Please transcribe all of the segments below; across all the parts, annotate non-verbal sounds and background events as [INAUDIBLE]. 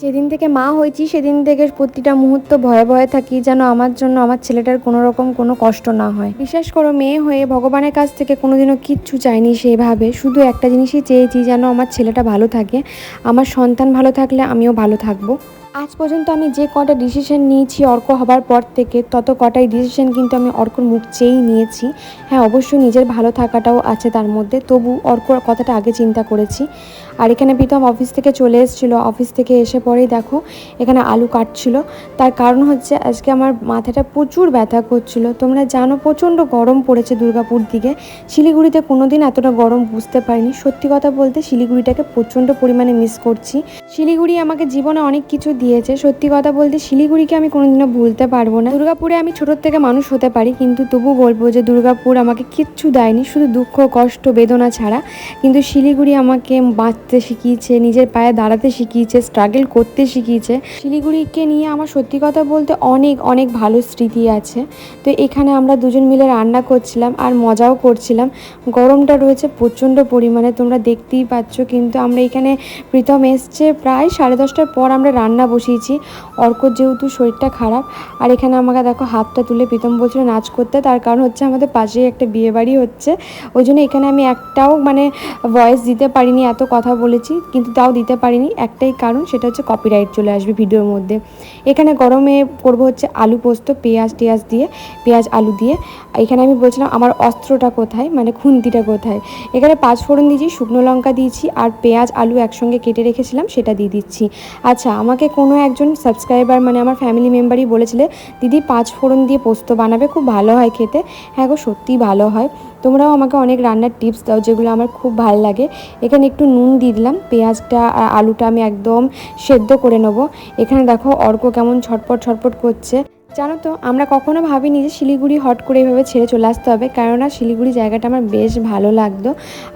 যেদিন থেকে মা হয়েছি, সেদিন থেকে প্রতিটা মুহূর্ত ভয়ে ভয়ে থাকি যেন আমার জন্য আমার ছেলেটার কোনো রকম কোনো কষ্ট না হয়। বিশ্বাস করো, মেয়ে হয়ে ভগবানের কাছ থেকে কোনোদিনও কিচ্ছু চাইনি সেভাবে শুধু একটা জিনিসই চেয়েছি যেন আমার ছেলেটা ভালো থাকে। আমার সন্তান ভালো থাকলে আমিও ভালো থাকব। আজ পর্যন্ত আমি যে কটা ডিসিশন নিয়েছি অর্ক হবার পর থেকে, তত কটাই ডিসিশন কিন্তু আমি অর্কর মুখ চেয়েই নিয়েছি। হ্যাঁ অবশ্যই নিজের ভালো থাকাটাও আছে তার মধ্যে। তবু অর্কর কথাটা আগে চিন্তা করেছি। আর এখানে প্রীতম অফিস থেকে চলে এসেছিল। অফিস থেকে এসে পরেই দেখো, এখানে আলু কাটছিল। তার কারণ হচ্ছে আজকে আমার মাথাটা প্রচুর ব্যথা করছিল। তোমরা জানো প্রচণ্ড গরম পড়েছে দুর্গাপুর দিকে। শিলিগুড়িতে কোনো দিন এতটা গরম বুঝতে পারিনি। সত্যি কথা বলতে শিলিগুড়িটাকে প্রচণ্ড পরিমাণে মিস করছি। শিলিগুড়ি আমাকে জীবনে অনেক কিছু দিয়েছে। সত্যি কথা বলতে শিলিগুড়িকে আমি কোনোদিনও ভুলতে পারব না। দুর্গাপুরে আমি ছোটোর থেকে মানুষ হতে পারি, কিন্তু তবু বলব যে দুর্গাপুর আমাকে কিচ্ছু দেয়নি। শুধু দুঃখ, কষ্ট, বেদনা ছাড়া। কিন্তু শিলিগুড়ি আমাকে বাঁচতে শিখিয়েছে, নিজের পায়ে দাঁড়াতে শিখিয়েছে স্ট্রাগল করতে শিখিয়েছে। শিলিগুড়িকে নিয়ে আমার সত্যি কথা বলতে অনেক অনেক ভালো স্মৃতি আছে। তো এখানে আমরা দুজন মিলে রান্না করছিলাম আর মজাও করছিলাম। গরমটা রয়েছে প্রচণ্ড পরিমাণে, তোমরা দেখতেই পাচ্ছ। কিন্তু আমরা এখানে প্রীতম এসছে, প্রায় সাড়ে দশটার পর আমরা রান্না বসিয়েছি। অর্কর যেহেতু শরীরটা খারাপ, আর এখানে আমাকে দেখো হাতটা তুলে প্রীতম বলছিল নাচ করতে, তার কারণ হচ্ছে আমাদের পাশেই একটা বিয়েবাড়ি হচ্ছে। ওই জন্য এখানে আমি একটাও মানে ভয়েস দিতে পারিনি, এত কথা বলেছি, কিন্তু তাও দিতে পারিনি। একটাই কারণ, সেটা হচ্ছে কপিরাইট চলে আসবে ভিডিওর মধ্যে। এখানে গরমে করব হচ্ছে আলু পোস্ত, পেঁয়াজ টেয়াজ দিয়ে, পেঁয়াজ আলু দিয়ে। এখানে আমি বলছিলাম, আমার অস্ত্রটা কোথায়? মানে খুন্তিটা কোথায়? এখানে পাঁচ ফোড়ন দিয়েছি, শুকনো লঙ্কা দিয়েছি, আর পেঁয়াজ আলু একসঙ্গে কেটে রেখেছিলাম, সেটা দিয়ে দিচ্ছি। আচ্ছা আমাকে কোনো একজন সাবস্ক্রাইবার মানে আমার ফ্যামিলি মেম্বারই বলেছিলে, দিদি, পাঁচ ফোড়ন দিয়ে পোস্ত বানাবে, খুব ভালো হয় খেতে। হ্যাঁ গো, সত্যিই ভালো হয়। তোমরাও আমাকে অনেক রান্নার টিপস দাও যেগুলো আমার খুব ভালো লাগে। এখানে একটু নুন দিয়ে দিলাম, পেঁয়াজটা আর আলুটা আমি একদম সেদ্ধ করে নেব। এখানে দেখো অর্ক কেমন ছটপট ছটপট করছে। জানো তো, আমরা কখনো ভাবিনি যে শিলিগুড়ি হট করে এভাবে ছেড়ে চলে আসতে হবে। কেননা শিলিগুড়ি জায়গাটা আমার বেশ ভালো লাগতো।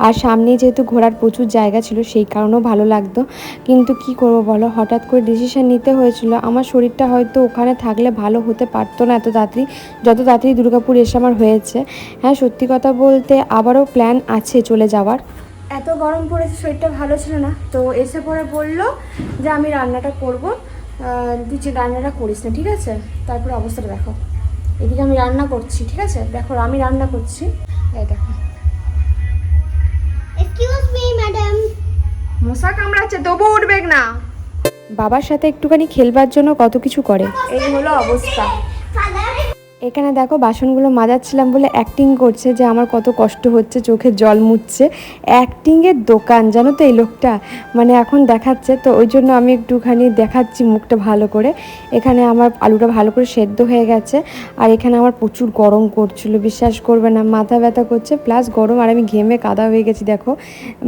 আর সামনে যেহেতু ঘোরার প্রচুর জায়গা ছিল, সেই কারণেও ভালো লাগতো। কিন্তু কি করব বলো? হঠাৎ করে ডিসিশন নিতে হয়েছিল। আমার শরীরটা হয়তো ওখানে থাকলে ভালো হতে পারতো না এত তাড়াতাড়ি। যত তাড়াতাড়ি দুর্গাপুর এসে আমার হয়েছে। হ্যাঁ সত্যি কথা বলতে আবারও প্ল্যান আছে চলে যাওয়ার। এত গরম পড়েছে, শরীরটা ভালো ছিল না। তো এসে পরে বলল যে আমি রান্নাটা করব। দিচ্ছি রান্নাটা করিস না ঠিক আছে? তারপরে অবস্থাটা দেখো। এদিকে আমি রান্না করছি ঠিক আছে? দেখো আমি রান্না করছি। এই দেখো. মশা কামড়াচ্ছে তবু না। বাবার সাথে একটুখানি খেলবার জন্য কত কিছু করে। এই হলো অবস্থা। এখানে দেখো বাসনগুলো মাজাচ্ছিলাম বলে অ্যাক্টিং করছে যে আমার কত কষ্ট হচ্ছে, চোখে জল মুছছে। অ্যাক্টিংয়ের দোকান, জানো তো এই লোকটা? মানে এখন দেখাচ্ছে, তো ওই জন্য আমি একটুখানি দেখাচ্ছি মুখটা ভালো করে। এখানে আমার আলুটা ভালো করে সেদ্ধ হয়ে গেছে, আর এখানে আমার প্রচুর গরম করছিল, বিশ্বাস করবে না, মাথা ব্যথা করছে প্লাস গরম আর আমি ঘেমে কাদা হয়ে গেছি, দেখো।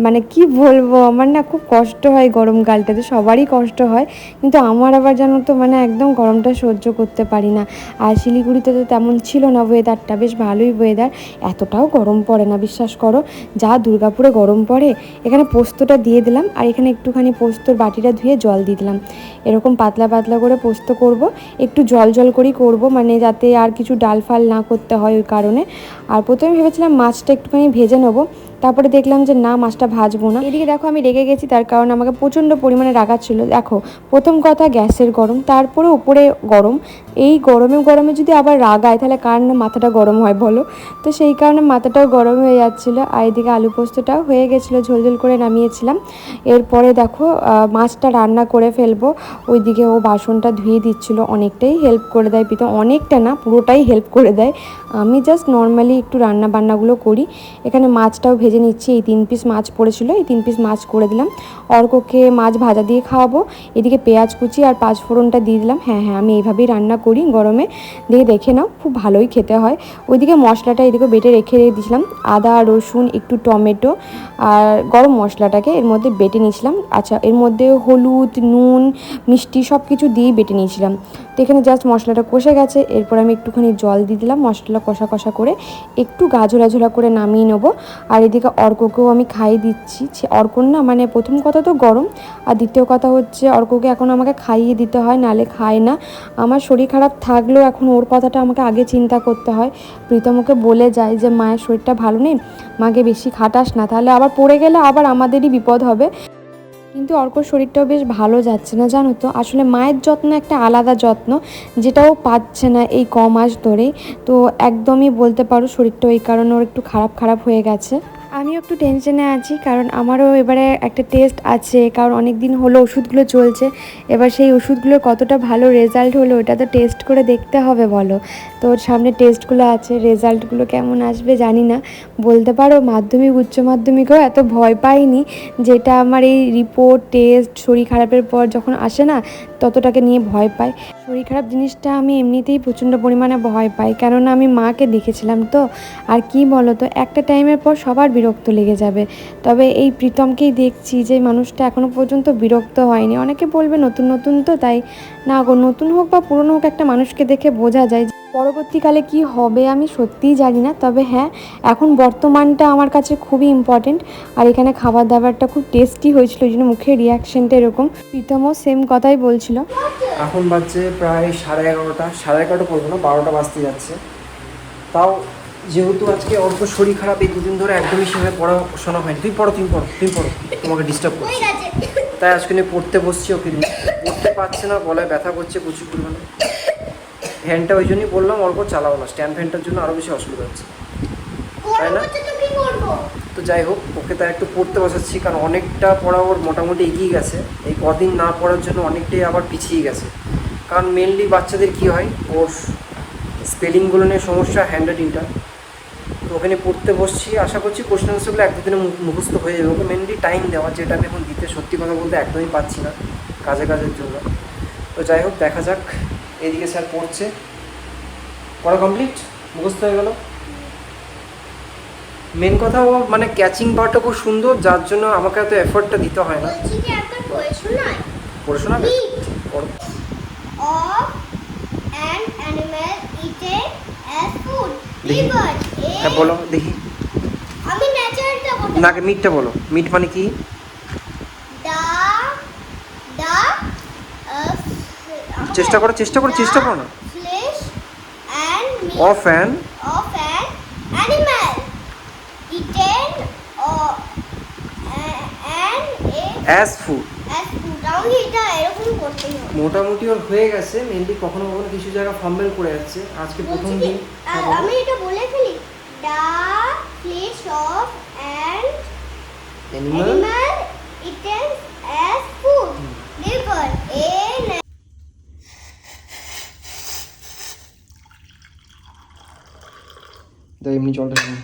মানে কি বলব, আমার না খুব কষ্ট হয় গরমকালটাতে, সবারই কষ্ট হয়, কিন্তু আমার আবার জানো তো মানে একদম গরমটা সহ্য করতে পারি না। আর শিলিগুড়িতে তেমন ছিল না ওয়েদারটা বেশ ভালোই ওয়েদার এতটাও গরম পড়ে না, বিশ্বাস করো। যা দুর্গাপুরে গরম পড়ে, এখানে পোস্তটা দিয়ে দিলাম আর এখানে একটুখানি পোস্তর বাটিটা ধুয়ে জল দিয়ে দিলাম। এরকম পাতলা পাতলা করে পোস্ত করব, একটু জল জল করেই করব মানে যাতে আর কিছু ডাল ফাল না করতে হয় ওই কারণে। আর প্রথমে ভেবেছিলাম মাছটা একটুখানি ভেজে নেব তারপরে দেখলাম যে না, মাছটা ভাজবো না। এদিকে দেখো আমি রেগে গেছি, তার কারণ আমাকে প্রচণ্ড পরিমাণে রাগাচ্ছিল দেখো, প্রথম কথা গ্যাসের গরম, তারপরে উপরে গরম। এই গরমে গরমে যদি আবার রাগায় তাহলে কার না মাথাটা গরম হয় বলো? তো সেই কারণে মাথাটাও গরম হয়ে যাচ্ছিল, আর এদিকে আলু পোস্তটাও হয়ে গেছিল, ঝোল ঝোল করে নামিয়েছিলাম। এরপরে দেখো মাছটা রান্না করে ফেলব। ওইদিকে ও বাসনটা ধুয়ে দিচ্ছিল, অনেকটাই হেল্প করে দেয় পিতা। অনেকটা না, পুরোটাই হেল্প করে দেয়। আমি জাস্ট নর্মালি একটু রান্না বান্নাগুলো করি। এখানে মাছটাও নিচ্ছি, এই তিন পিস মাছ পড়েছিল, এই তিন পিস মাছ করে দিলাম। অর্ককে মাছ ভাজা দিয়ে খাওয়াবো। এদিকে পেঁয়াজ কুচি আর পাঁচ ফোড়নটা দিয়ে দিলাম। হ্যাঁ হ্যাঁ আমি এইভাবেই রান্না করি গরমে। দিয়ে দেখে নাও, খুব ভালোই খেতে হয়। ওইদিকে মশলাটা এদিকে বেটে রেখে দিয়েছিলাম। আদা, রসুন, একটু টমেটো আর গরম মশলাটাকে এর মধ্যে বেটে নিয়েছিলাম। আচ্ছা এর মধ্যে হলুদ, নুন, মিষ্টি সব কিছু দিয়ে বেটে নিয়েছিলাম। তো এখানে জাস্ট মশলাটা কষে গেছে। এরপর আমি একটুখানি জল দিয়ে দিলাম। মশলা কষা কষা করে একটু গা ঝোলা ঝোলা করে নামিয়ে নেব। আর এদিকে অর্ককেও আমি খাইয়ে দিচ্ছি। অর্কর না মানে প্রথম কথা তো গরম, আর দ্বিতীয় কথা হচ্ছে অর্ককে এখন আমাকে খাইয়ে দিতে হয়, নালে খায় না। আমার শরীর খারাপ থাকলেও এখন ওর কথাটা আমাকে আগে চিন্তা করতে হয়। প্রীতমকে বলে যায় যে মায়ের শরীরটা ভালো নেই? মাকে বেশি খাটাস না, তাহলে আবার পড়ে গেলে আবার আমাদেরই বিপদ হবে। কিন্তু অর্কর শরীরটাও বেশ ভালো যাচ্ছে না, জানো তো? আসলে মায়ের যত্ন একটা আলাদা যত্ন যেটাও পাচ্ছে না এই ক মাস ধরেই। তো একদমই বলতে পারো শরীরটা এই কারণে ওর একটু খারাপ খারাপ হয়ে গেছে। আমিও একটু টেনশনে আছি, কারণ আমারও এবারে একটা টেস্ট আছে, কারণ অনেক দিন হলো ওষুধগুলো চলছে। এবার সেই ওষুধগুলো কতটা ভালো রেজাল্ট হলো, ওটা তো টেস্ট করে দেখতে হবে, বলো। তো সামনে টেস্টগুলো আছে রেজাল্টগুলো কেমন আসবে জানি না। বলতে পারো মাধ্যমিক, উচ্চ মাধ্যমিকেও এত ভয় পাইনি, যেটা আমার এই রিপোর্ট টেস্ট শরীর খারাপের পর যখন আসে না, ততটাকে নিয়ে ভয় পাই। শরীর খারাপ জিনিসটা আমি এমনিতেই প্রচণ্ড পরিমাণে ভয় পাই। কেননা আমি মাকে দেখেছিলাম তো। আর কি বলো তো একটা টাইমের পর সবার বিরক্ত লেগে যাবে। তবে এই প্রীতমকেই দেখছি যে, মানুষটা এখনও পর্যন্ত বিরক্ত হয়নি। অনেকে বলবে নতুন নতুন তো তাই। না গো, নতুন হোক বা পুরনো হোক, একটা মানুষকে দেখে বোঝা যায় পরবর্তীকালে কি হবে আমি সত্যিই জানি না তবে হ্যাঁ এখন বর্তমানটা আমার কাছে খুবই ইম্পর্টেন্ট আর এখানে খাবার দাবারটা খুব টেস্টি হয়েছিল ওই জন্য মুখের রিয়াকশনটা এরকম। প্রীতমও সেম কথাই বলছিল। এখন বাজছে প্রায় সাড়ে এগারোটা সাড়ে এগারোটা বলব না বারোটা বাজতে যাচ্ছে। তাও যেহেতু আজকে অল্প শরীর খারাপ এই দুদিন ধরে একদমই সেভাবে পড়াশোনা হয়নি। তুই পড়ো তুমি পড়ো তুমি পড়ো তোমাকে ডিস্টার্ব করছি। তাই আজকে নিয়ে পড়তে বসছি ওকে নিয়ে পড়তে পারছে না গলায় ব্যথা করছে প্রচুর পরিমাণে। ফ্যানটা ওই জন্যই বললাম অল্প চালাবো না। স্ট্যান্ড ফ্যানটার জন্য আরও বেশি অসুবিধা হচ্ছে। তাই না? তো যাই হোক ওকে তাই একটু পড়তে বসাচ্ছি কারণ অনেকটা পড়া ওর মোটামুটি এগিয়ে গেছে। এই কদিন না পড়ার জন্য অনেকটাই আবার পিছিয়ে গেছে। কারণ মেনলি বাচ্চাদের কি হয় ওর স্পেলিংগুলো নিয়ে সমস্যা হ্যান্ড রাইটিংটা তো ওখানে পড়তে বসছি আশা করছি কোশ্চেন আনসারগুলো এক দুদিনে মুখস্থ হয়ে যাবে। ওকে মেনলি টাইম দেওয়া যেটা আমি এখন দিতে সত্যি কথা বলতে একদমই পাচ্ছি না কাজে কাজের জন্য। তো যাই হোক দেখা যাক। এইদিকে স্যার পড়ছে। পড়া কমপ্লিট মুখস্থ হয়ে গেল? মেন কথা ও মানে ক্যাচিং পাওয়ারটা খুব সুন্দর যার জন্য আমাকে এত এফোর্টটা দিতে হয় না। পড়ে। শোনাবে. হ্যাঁ বলো দেখি। আমি না মিটটা বলো। মিট মানে কি দা দা চেষ্টা করো চেষ্টা করো চেষ্টা করো না। Of an animal. Eaten or and as food মোটামুটি ওর হয়ে গেছে মেনলি কখনো কখনো কিছু জায়গা ফাম্বেল করে যাচ্ছে। আজকে প্রথম দিন আমি এটা বলে ফেলি the flesh of and animal animal eaten as food. Liver. দাঁড়া এমনি জলটা খাব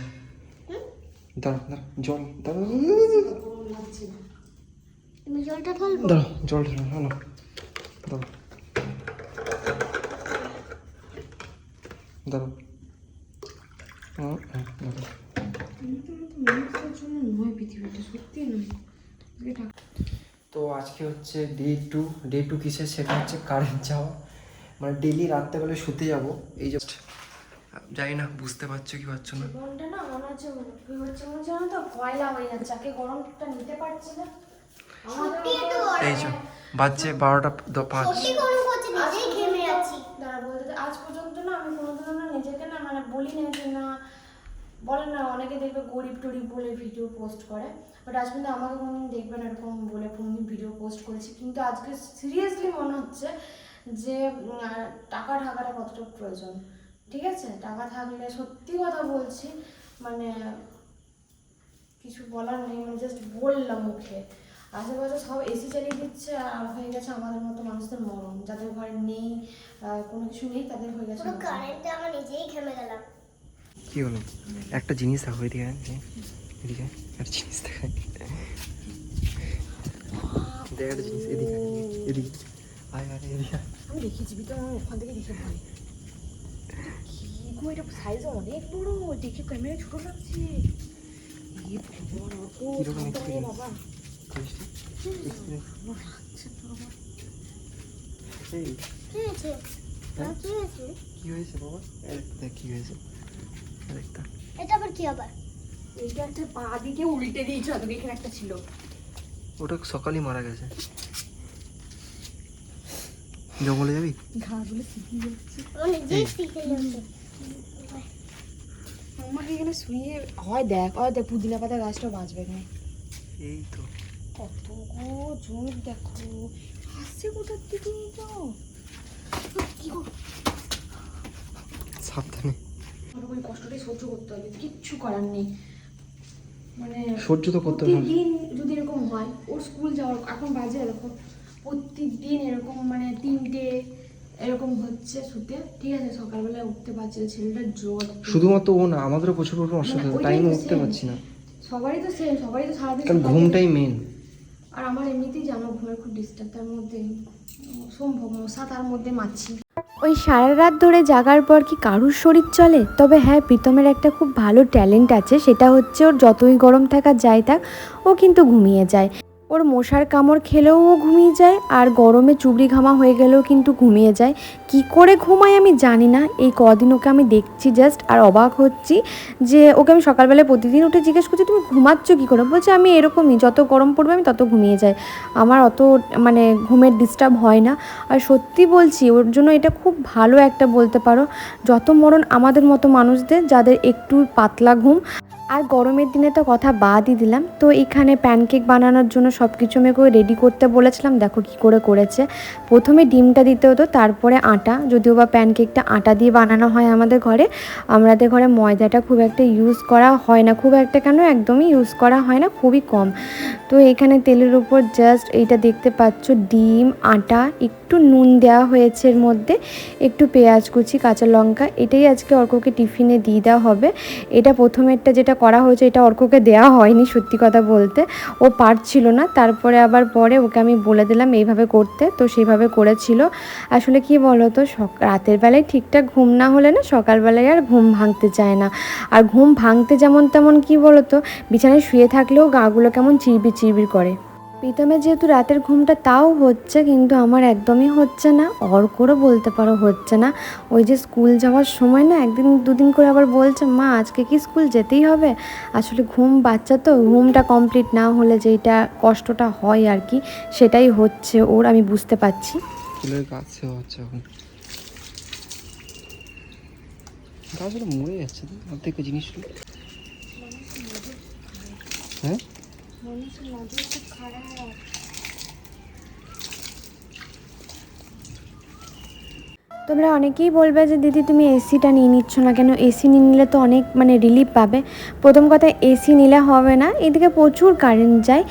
দাঁড়া দাঁড়া জল দাঁড়া জলটা ঢালবো? দাঁড়া জল ঢালো দাঁড়া। দাঁড়া। হ্যাঁ, দাঁড়া। তো আজকে হচ্ছে ডে টু ডে টু কিসের? সেটা হচ্ছে কারেন্ট যাওয়া। মানে ডেলি রাত্রেবেলা শুতে যাব। এই জাস্ট জানি না বুঝতে পারছ কি পারছ না? গরমটা না মনে হচ্ছে কি হচ্ছে মনে হচ্ছে জানো তো কয়লা হয়ে যাচ্ছে আগে গরমটা নিতে পারছে না। এই যে বাজছে বারোটা পাঁচ। আজ পর্যন্ত না আমি কোনোদিনও না নিজেকে না মানে বলি না যে না বলে না অনেকে দেখবে গরিব টরিব বলে ভিডিও পোস্ট করে বাট আজ পর্যন্ত আমাকে কোনোদিন দেখবে না এরকম বলে কোনোদিন ভিডিও পোস্ট করেছি কিন্তু আজকে সিরিয়াসলি মনে হচ্ছে যে টাকা ঢাকাটা কতটা প্রয়োজন। ঠিক আছে? টাকা থাকলে সত্যি কথা বলছি মানে কিছু বলার নেই মানে জাস্ট বললাম মুখে। আশেপাশে সব এসি চালিয়ে দিচ্ছে আর হয়ে গেছে আমাদের মতো মানুষদের মরণ। যাদের ঘরে নেই কোনো কিছু নেই তাদের হয়ে গেছে কারেন্টে আমার নিজেই ঘেমে গেলাম। কি হলো? একটা জিনিস দেখো এদিকে এদিকে একটা জিনিস দেখাই দেখ একটা জিনিস এদিকে আয়, এদিকে। আয় আরে এদিকে। আমি দেখেছি আমি ওখান থেকে দেখে ভাই কি এটা সাইজ অনেক বড়। দেখে ক্যামেরা ছোট লাগছে। বাবা, কি হয়েছে? বাবা? কি হয়েছে। আরেকটা। এটা আবার কি আবার? এইটা একটা পা দিকে উল্টে দিয়েছে এখানে একটা ছিল। ওটা সকালই মারা গেছে। জঙ্গলে যাবি? ঘাসগুলো শিখে যাচ্ছে। আমাকে এখানে শুয়ে হয় দেখ হয় দেখ পুদিনা পাতা গাছটা বাঁচবে এখানে এই তো। কত গো জোর দেখো। আসছে কোথার থেকে তো? কি গো? সাবধানে। ওই কষ্টটাই সহ্য করতে হবে কিচ্ছু করার নেই। মানে সহ্য তো করতে হবে। প্রতিদিন যদি এরকম হয় ওর স্কুল যাওয়ার এখন বাজে দেখো প্রত্যেকদিন এরকম মানে তিনটে এরকম হচ্ছে শুতে। ঠিক আছে সকালবেলা উঠতে পারছে না, ছেলেটার জ্বর। শুধুমাত্র ও না আমাদেরও প্রচুর প্রচুর অসুবিধা মানে টাইমে উঠতে পারছি না। সবারই তো সেম সবারই তো সারাদিন কারণ ঘুমটাই মেন আর আমার এমনিতেই জানো ঘুমের খুব ডিস্টার্ব তার মধ্যে সম্ভব মশা তার মধ্যে মাছি। ওই সারা রাত ধরে জাগার পর কি কারুর শরীর চলে? তবে হ্যাঁ প্রীতমের একটা খুব ভালো ট্যালেন্ট আছে সেটা হচ্ছে ওর যতই গরম থাকা যাই থাক ও কিন্তু ঘুমিয়ে যায়। ওর মশার কামড় খেলেও ও ঘুমিয়ে যায়, আর গরমে চুবড়ি ঘামা হয়ে গেলেও কিন্তু ঘুমিয়ে যায়। কি করে ঘুমায় আমি জানি না, এই কদিন ওকে আমি দেখছি জাস্ট আর অবাক হচ্ছি যে ওকে আমি সকালবেলায় প্রতিদিন উঠে জিজ্ঞেস করছি, তুমি ঘুমাচ্ছ কী করে? বলছে, আমি এরকমই, যত গরম পড়বে আমি তত ঘুমিয়ে যাই। আমার অত মানে ঘুমের ডিস্টার্ব হয় না। আর সত্যি বলছি, ওর জন্য এটা খুব ভালো একটা বলতে পারো, যত মরণ আমাদের মতো মানুষদের, যাদের একটু পাতলা ঘুম। আর গরমের দিনে তো কথা বাদই দিলাম, তো এখানে প্যানকেক বানানোর জন্য সব কিছু আমি ওকে রেডি করতে বলেছিলাম। দেখো কি করে করেছে। প্রথমে ডিমটা দিতে হতো, তারপরে আটা। যদিও বা প্যানকেকটা আটা দিয়ে বানানো হয় আমাদের ঘরে আমাদের ঘরে ময়দাটা খুব একটা ইউজ করা হয় না। খুব একটা কেন? একদমই ইউজ করা হয় না, খুবই কম। তো এখানে তেলের উপর জাস্ট এইটা দেখতে পাচ্ছ, ডিম, আটা, একটু নুন দেওয়া হয়েছে এর মধ্যে, একটু পেঁয়াজ কুচি, কাঁচা লঙ্কা, এটাই আজকে অর্ককে টিফিনে দিয়ে দেওয়া হবে। এটা প্রথমেরটা যেটা করা হয়েছে, এটা অর্ককে দেওয়া হয়নি সত্যি কথা বলতে। ও পারছিল না তারপরে আবার পরে ওকে আমি বলে দিলাম এইভাবে করতে। তো সেইভাবে করেছিল। আসলে কি বলো তো রাতের বেলায় ঠিকঠাক ঘুম না হলে না সকালবেলায় আর ঘুম ভাঙতে চায় না। আর ঘুম ভাঙতে যেমন তেমন কি বলো তো বিছানায় শুয়ে থাকলেও গাগুলো কেমন চিরবির চিরবির করে। প্রীতমের যেহেতু রাতের ঘুমটা তাও হচ্ছে, কিন্তু আমার একদমই হচ্ছে না। অর্করও বলতে পারো হচ্ছে না। ওই যে স্কুল যাওয়ার সময় না, একদিন দুদিন করে আবার বলছে, মা, আজকে কি স্কুল যেতেই হবে? আসলে ঘুম বাচ্চা তো, ঘুমটা কমপ্লিট না হলে যেটা কষ্টটা হয় আর কি, সেটাই হচ্ছে ওর, আমি বুঝতে পারছি। ফুলের হচ্ছে এখন। গাছগুলো মরে যাচ্ছে অর্ধেক জিনিসগুলো হ্যাঁ? তোমরা অনেকেই বলবে যে, দিদি, তুমি এসিটা নিয়ে নিচ্ছ না কেন? এসি নিয়ে নিলে তো অনেক মানে রিলিফ পাবে। প্রথম কথা এসি নিলে হবে না। এদিকে প্রচুর কারেন্ট যায়।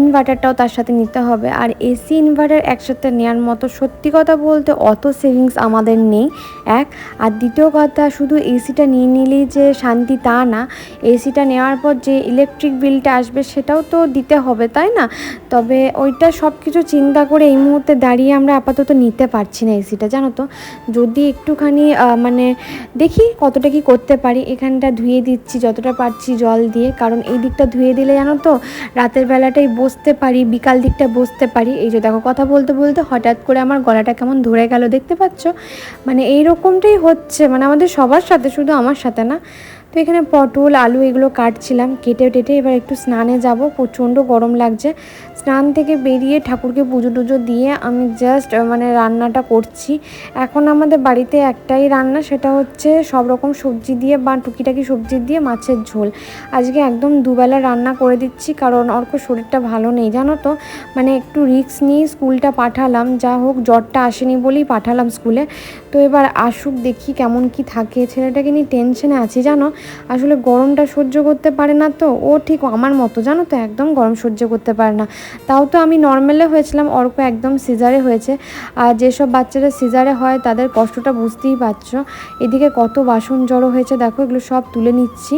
ইনভার্টারটাও তার সাথে নিতে হবে। আর এসি ইনভার্টার একসাথে নেওয়ার মতো সত্যি কথা বলতে অত সেভিংস আমাদের নেই, এক। আর দ্বিতীয় কথা, শুধু এসিটা নিয়ে নিলেই যে শান্তি তা না। এসিটা নেওয়ার পর যে ইলেকট্রিক বিলটা আসবে সেটাও তো দিতে হবে, তাই না? তবে ওইটা সব কিছু চিন্তা করে এই মুহূর্তে দাঁড়িয়ে আমরা আপাতত নিতে পারছি না এসিটা জানো তো? যদি একটুখানি মানে দেখি কতটা কি করতে পারি। এখানটা ধুয়ে দিচ্ছি, যতটা পারছি জল দিয়ে। কারণ এই দিকটা ধুয়ে দিলে জানো তো, রাতের বেলাটাই বসতে পারি, বিকাল দিকটা বসতে পারি। এই যে দেখো কথা বলতে বলতে হঠাৎ করে আমার গলাটা কেমন ধরে গেল, দেখতে পাচ্ছ? মানে এই রকমটাই হচ্ছে মানে আমাদের সবার সাথে, শুধু আমার সাথে না। তো এখানে পটল, আলু এগুলো কাটছিলাম, কেটে টেটে এবার একটু স্নানে যাব, প্রচণ্ড গরম লাগছে। স্নান থেকে বেরিয়ে ঠাকুরকে পুজো টুজো দিয়ে আমি জাস্ট মানে রান্নাটা করছি। এখন আমাদের বাড়িতে একটাই রান্না, সেটা হচ্ছে সব রকম সবজি দিয়ে বা টুকিটাকি সবজি দিয়ে মাছের ঝোল। আজকে একদম দুবেলা রান্না করে দিচ্ছি, কারণ অর্ক শরীরটা ভালো নেই, জানো তো? মানে একটু রিস্ক নিয়ে স্কুলটা পাঠালাম, যা হোক, জ্বরটা আসেনি বলেই পাঠালাম স্কুলে। তো এবার আসুক, দেখি কেমন কি থাকে। ছেলেটাকে নিয়ে টেনশনে আছি, জানো? আসলে গরমটা সহ্য করতে পারে না তো। ও ঠিক আমার মতো, জানো তো? একদম গরম সহ্য করতে পারে না। তাও তো আমি নর্মালে হয়েছিলাম, অর্ক একদম সিজারে হয়েছে। আর যেসব বাচ্চারা সিজারে হয়, তাদের কষ্টটা বুঝতেই পারছ। এদিকে কত বাসন জড়ো হয়েছে, দেখো, এগুলো সব তুলে নিচ্ছি।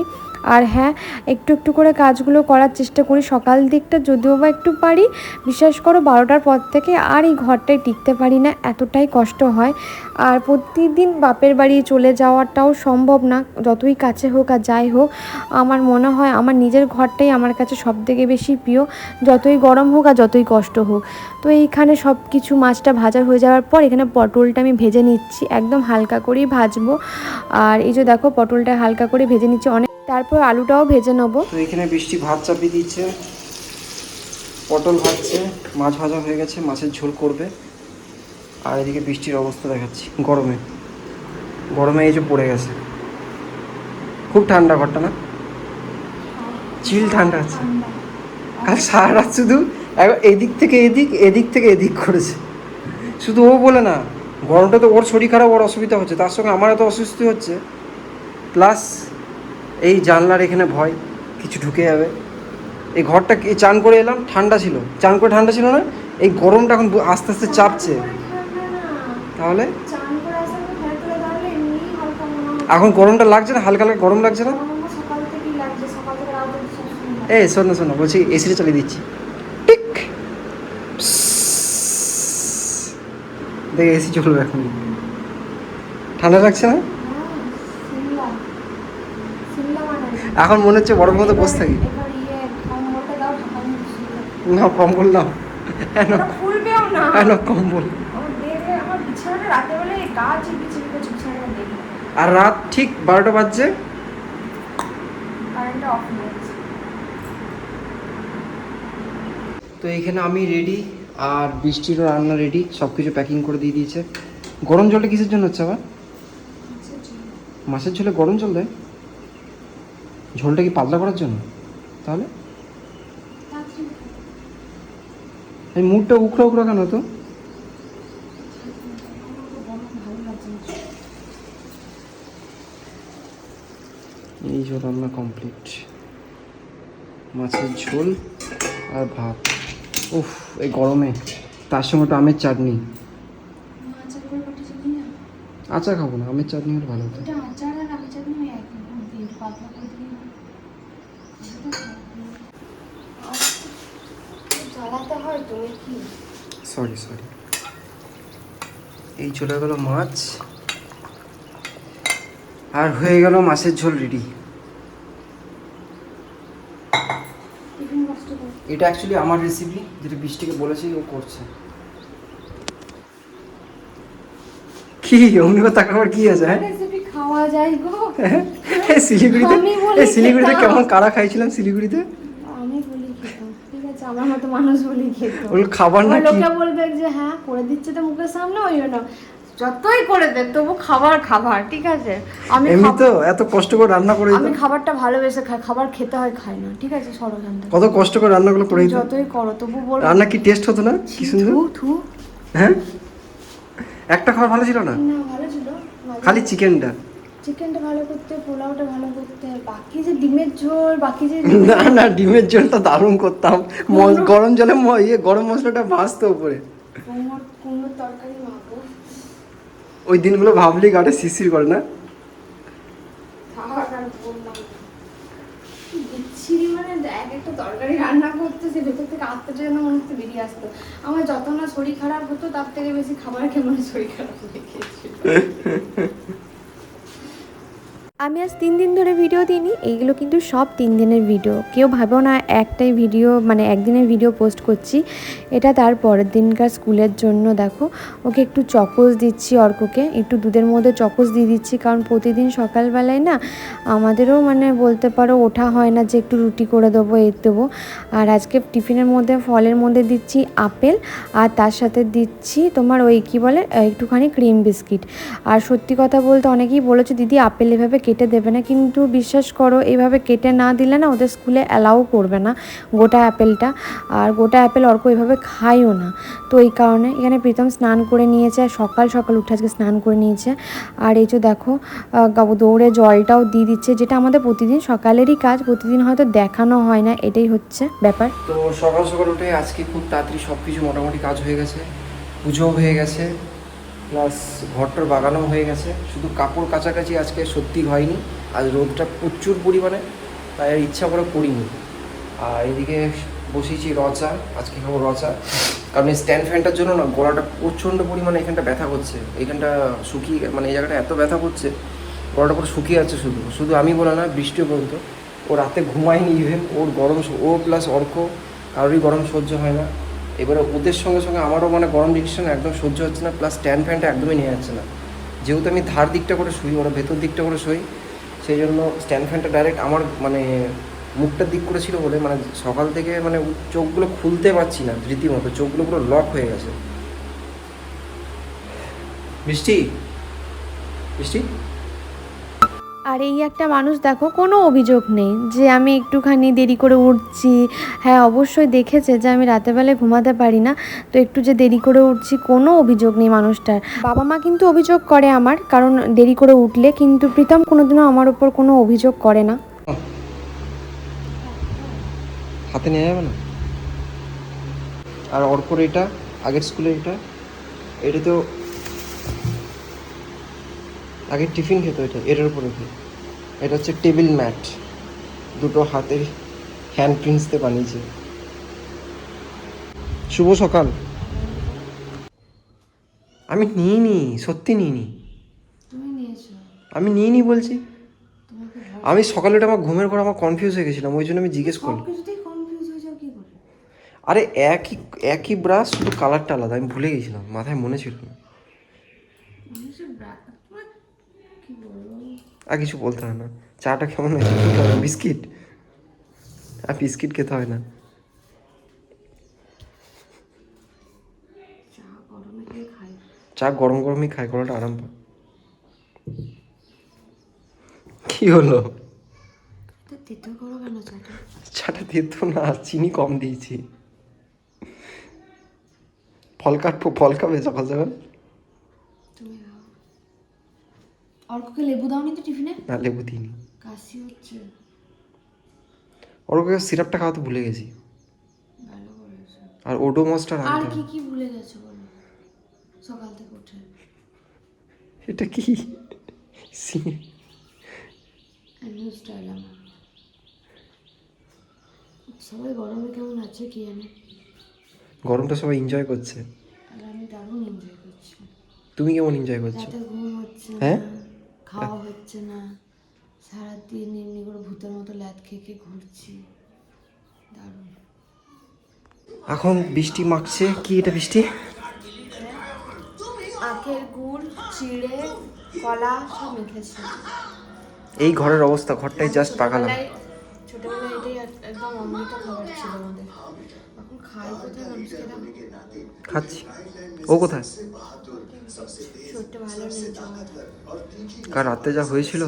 আর হ্যাঁ একটু একটু করে কাজগুলো করার চেষ্টা করি। সকাল দিকটা যদিও বা একটু পারি, বিশ্বাস করো বারোটার পর থেকে আর এই ঘরটায় টিকতে পারি না, এতটাই কষ্ট হয়। আর প্রতিদিন বাপের বাড়ি চলে যাওয়াটাও সম্ভব না, যতই কাছে হোক আর যাই হোক। আমার মনে হয় আমার নিজের ঘরটাই আমার কাছে সব থেকে বেশি প্রিয়, যতই গরম হোক আর যতই কষ্ট হোক। তো এইখানে সব কিছু মাছটা ভাজা হয়ে যাওয়ার পর এখানে পটলটা আমি ভেজে নিচ্ছি, একদম হালকা করেই ভাজবো। আর এই যে দেখো, পটলটা হালকা করে ভেজে নিচ্ছি, অনেক তারপর আলুটাও ভেজে নেব। তো এখানে বৃষ্টি ভাত চাপিয়ে দিচ্ছে, পটল ভাজছে, মাছ ভাজা হয়ে গেছে, মাছের ঝোল করবে। আর এদিকে বৃষ্টির অবস্থা দেখাচ্ছি, গরমে। গরমে এই যে পড়ে গেছে। খুব ঠান্ডা ঘরটা না? চিল ঠান্ডা আছে। কাল সারা রাত শুধু এদিক থেকে এদিক এদিক থেকে এদিক করেছে। শুধু ও বলে না, গরমটা তো ওর শরীর খারাপ, ওর অসুবিধা হচ্ছে। তার সঙ্গে আমার এত অসুস্থ হচ্ছে। প্লাস এই জানলার এখানে ভয়, কিছু ঢুকে যাবে। এই ঘরটা চান করে এলাম, ঠান্ডা ছিল। চান করে ঠান্ডা ছিল না, এই গরমটা এখন আস্তে আস্তে চাপছে। তাহলে? এখন গরমটা লাগছে না? হালকা হালকা গরম লাগছে না? এই, শোন শোন বলছি এসিটা চালিয়ে দিচ্ছি। টিক! দেখ এসি চলবে এখন ঠান্ডা লাগছে না হ্যাঁ, সিমলা সিমলা মানালি এখন মনে হচ্ছে বরফের মতো বসে থাকি। না কম্বল না। ওটা খুলবেও না। হ্যাঁ না কম্বল বেডে আর রাত ঠিক বারোটা বাজছে? তো এখানে আমি রেডি আর বৃষ্টিরও রান্না রেডি সব কিছু প্যাকিং করে দিয়ে দিয়েছে। গরম জলটা কিসের জন্য হচ্ছে আবার? মাছের ঝোলে গরম জল দেয়? ঝোলটা কি পাতলা করার জন্য? তাহলে? এই মুখটা উখড়া উখড়া কেন তো এই ঝোল রান্না কমপ্লিট মাছের ঝোল আর ভাত। উফ, এই গরমে। তার সঙ্গে তো আমের চাটনি। আচার খাব না, আমের চাটনি হলে ভালো হতো। জ্বালাতে হয় তুমি কি সরি সরি এই চলে গেল মাছ। আর হয়ে গেল মাছের ঝোল রেডি এটা অ্যাকচুয়ালি আমার রেসিপি যেটা বৃষ্টিকে বলেছি ও করছে। কি অমনি কথা আবার কি আছে হ্যাঁ? রেসিপি খাওয়া যায় গো। [LAUGHS] শিলিগুড়িতে? এই শিলিগুড়িতে কেমন কারা খাইছিলাম শিলিগুড়িতে? আমি বলি ঠিক আছে আমার মতো মানুষ বলি খাবার না লোকে বলবে যে হ্যাঁ করে দিচ্ছে তো মুখের সামনে ওই জন্য। যতই করে দে তবু খাবার খাবার ঠিক আছে? আমি এমনি তো এত কষ্ট করে রান্না করে আমি খাবারটা ভালোবেসে খাই খাবার খেতে হয় খাই না ঠিক আছে কত কষ্ট করে রান্নাগুলো করে যতই করো তবু বল। রান্না কি টেস্ট হতো না? কি সুন্দর? থু হ্যাঁ? একটা খাবার ভালো ছিল না? না ভালো ছিল খালি চিকেনটা চিকেনটা ভালো করতে পোলাওটা ভালো করতে বাকি যে ডিমের ঝোল বাকি যে [LAUGHS] না না ডিমের ঝোলটা দারুণ করতাম। গরম জলে ইয়ে গরম মশলাটা ভাজতো উপরে। কুমড়োর তরকারি মাখো ওই দিনগুলো ভাবলি গাড়ি শিশির করে না? বিচ্ছিরি মানে এক একটা তরকারি রান্না করতে সে ভেতর থেকে আত্মাটা যেন মনে হচ্ছে বেরিয়ে আসতো। আমার যত না শরীর খারাপ হতো তার থেকে বেশি খাবার খেয়ে মনে শরীর খারাপ হয়ে গিয়েছিল। [LAUGHS] আমি আজ তিন দিন ধরে ভিডিও দিইনি, এইগুলো কিন্তু সব তিন দিনের ভিডিও কেউ ভাবেও না একটাই ভিডিও মানে একদিনের ভিডিও পোস্ট করছি। এটা তার পরের দিনকার স্কুলের জন্য, দেখো। ওকে একটু চকোস দিচ্ছি অর্ককে, একটু দুধের মধ্যে চকোস দিয়ে দিচ্ছি, কারণ প্রতিদিন সকালবেলায় না আমাদেরও মানে বলতে পারো ওঠা হয় না যে একটু রুটি করে দেবো এ দেবো। আর আজকে টিফিনের মধ্যে, ফলের মধ্যে দিচ্ছি আপেল, আর তার সাথে দিচ্ছি তোমার ওই কী বলে, একটুখানি ক্রিম বিস্কিট আর সত্যি কথা বলতে অনেকেই বলেছে, দিদি, আপেল এভাবে কেটে দেবে না। কিন্তু বিশ্বাস করো, এইভাবে কেটে না দিলে না ওদের স্কুলে অ্যালাউ করবে না গোটা অ্যাপেলটা। আর গোটা অ্যাপেল অর্ক ওইভাবে খায়ও না। তো এই কারণে এখানে প্রীতম স্নান করে নিয়েছে, সকাল সকাল উঠে আজকে স্নান করে নিয়েছে। আর এই যে দেখো দৌড়ে জলটাও দিয়ে দিচ্ছে, যেটা আমাদের প্রতিদিন সকালেরই কাজ, প্রতিদিন হয়তো দেখানো হয় না, এটাই হচ্ছে ব্যাপার। তো সকাল সকাল উঠে আজকে খুব তাড়াতাড়ি সব কিছু মোটামুটি কাজ হয়ে গেছে, পুজোও হয়ে গেছে। প্লাস ঘরটার বাগানও হয়ে গেছে। শুধু কাপড় কাছাকাছি আজকে সত্যি হয়নি। আজ রোদটা প্রচুর পরিমাণে, তাই আর ইচ্ছা করে করিনি। আর এদিকে বসিয়েছি রচা, আজকে খাব রচা। কারণ এই স্ট্যান্ড ফ্যানটার জন্য না, গলাটা প্রচণ্ড পরিমাণে এখানটা ব্যথা করছে। এখানটা শুকিয়ে মানে এই জায়গাটা এত ব্যথা করছে, গলাটা পুরো শুকিয়ে যাচ্ছে শুধু। শুধু আমি বলে না, বৃষ্টিও পর্যন্ত। ও রাতে ঘুমায়নি ইভেন ওর গরম, ও প্লাস অর্ক, কারোরই গরম সহ্য হয় না। এবারে ওদের সঙ্গে সঙ্গে আমারও মানে গরম ডিভিশন একদম সহ্য হচ্ছে না প্লাস স্ট্যান্ড ফ্যানটা একদমই নিয়ে যাচ্ছে না। যেহেতু আমি ধার দিকটা করে শুই, ওরা ভেতর দিকটা করে শুই সেই জন্য স্ট্যান্ড ফ্যানটা ডাইরেক্ট আমার মানে মুখটার দিক করে ছিল বলে মানে সকাল থেকে মানে চোখগুলো খুলতে পারছি না রীতিমতো, চোখগুলো পুরো লক হয়ে গেছে। বৃষ্টি বৃষ্টি আর এই একটা মানুষ দেখো, কোনো অভিযোগ নেই যে আমি একটুখানি দেরি করে উঠছি। হ্যাঁ অবশ্যই দেখেছে যে আমি রাতেবেলায় ঘুমাতে পারি না, তো একটু যে দেরি করে উঠছি, কোনো অভিযোগ নেই মানুষটার। বাবা মা কিন্তু অভিযোগ করে আমার, কারণ দেরি করে উঠলে কিন্তু প্রীতম কোনোদিনও আমার উপর কোনো অভিযোগ করে না। হাতে নেওয়া যাবে না? আর অর্কর এটা, আগের স্কুলে এটা এটা তো আগে টিফিন খেতো এটা এটার উপরে কি এটা হচ্ছে টেবিল ম্যাট। দুটো হাতের হ্যান্ড প্রিন্টস দিয়ে বানিয়েছে। শুভ সকাল। আমি নিই নি সত্যি নিই নি আমি নিই নি বলছি আমি সকালে ওটা আমার ঘুমের পর আমার কনফিউজ হয়ে গেছিলাম ওই জন্য আমি জিজ্ঞেস করলাম। আরে একই একই ব্রাশ শুধু কালারটা আলাদা আমি ভুলে গেছিলাম মাথায় মনে ছিল না। আর কিছু বলতে হয় না। চাটা কেমন হয়েছে বিস্কিট? আর বিস্কিট খেতে হয় না। চা গরম গরমই খায় গলাটা আরাম পায়। কি হলো? চাটা দিত না, চিনি কম দিয়েছি। ফল কাটবো, ফল খাবে সকাল সকাল অর্ককে লেবু দাওনি তো টিফিনে? না লেবু দিইনি। কাশি হচ্ছে। ওর ওকে সিরাপটা খাওয়াতে ভুলে গেছি। আর ওডোমসটা আর কি কি ভুলে গেছো বলো? সকাল থেকে উঠে। এটা কি? সবাই গরমে কেমন আছে কি জানে? গরমটা সবাই এনজয় করছে। আর আমি দারুণ এনজয় করছি। তুমি কেমন এনজয় করছ? হ্যাঁ? খাওয়া হচ্ছে না। সারাদিন এমনি করে ভূতের মতো ল্যাদ খেয়ে খেয়ে ঘুরছি। দারুণ। এখন বৃষ্টি মাখছে। কি এটা বৃষ্টি? আখের গুড় চিড়ে কলা সব মেখেছে। এই ঘরের অবস্থা ঘরটাই জাস্ট পাকালাম। ছোটবেলায় এটাই একদম অমৃত খাবার ছিল আমাদের। এখন খাই কোথায় মানুষ খেলাম খাচ্ছি ও কোথায় শরীরটা ভালো নেই যাওয়া কার রাতে যা হয়েছিল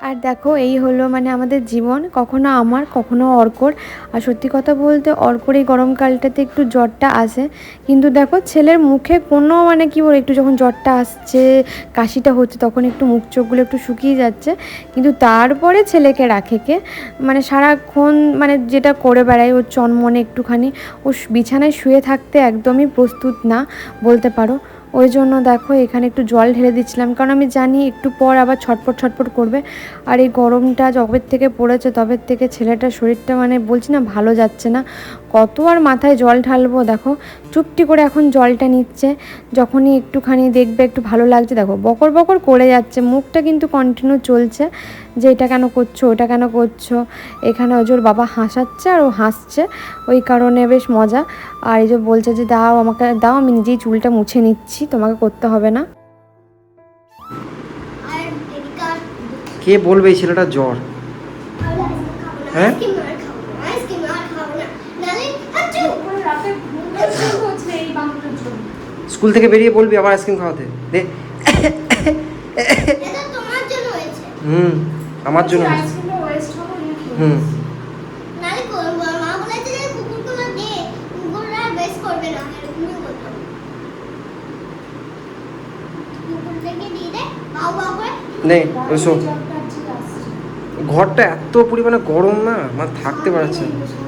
আর দেখো, এই হলো মানে আমাদের জীবন। কখনো আমার, কখনো অর্কর। আর সত্যি কথা বলতে, অর্কর এই গরমকালটাতে একটু জ্বরটা আসে। কিন্তু দেখো, ছেলের মুখে কোনো মানে কি বলে, একটু যখন জ্বরটা আসছে, কাশিটা হচ্ছে, তখন একটু মুখ চোখগুলো একটু শুকিয়ে যাচ্ছে। কিন্তু তারপরে ছেলেকে রাখে কে? মানে সারাক্ষণ মানে যেটা করে বেড়ায়, ওর চনমনে একটুখানি। ও বিছানায় শুয়ে থাকতে একদমই প্রস্তুত না, বলতে পারো। ওই জন্য দেখো এখানে একটু জল ঢেলে দিচ্ছিলাম। কারণ আমি জানি একটু পর আবার ছটপট ছটপট করবে। আর এই গরমটা যবের থেকে পড়েছে, তবের থেকে ছেলেটার শরীরটা মানে বলছি না ভালো যাচ্ছে না। কত আর মাথায় জল ঢালবো দেখো। চুপটি করে এখন জলটা নিচ্ছে। যখনই একটুখানি দেখবে একটু ভালো লাগছে, দেখো বকর বকর করে যাচ্ছে। মুখটা কিন্তু কন্টিনিউ চলছে। যে এটা কেন করছ ওটা কেন করছ? এখানে ওজোর বাবা হাসাচ্ছে আর ও হাসছে। ওই কারণে বেশ মজা। আর এই যে বলছে যে দাও আমাকে দাও আমি নিজেই চুলটা মুছে নিচ্ছি তোমাকে করতে হবে না। কে বলবে এই ছেলেটা? জ্বর। হ্যাঁ? স্কুল থেকে বেরিয়ে বলবি আবার আইসক্রিম খাওয়াতে। দে। এটা তোমার জন্য হয়েছে। হুম। আমার জন্য হুম। নেই ওইসব ঘরটা এত পরিমাণে গরম না মানে থাকতে পারছে না।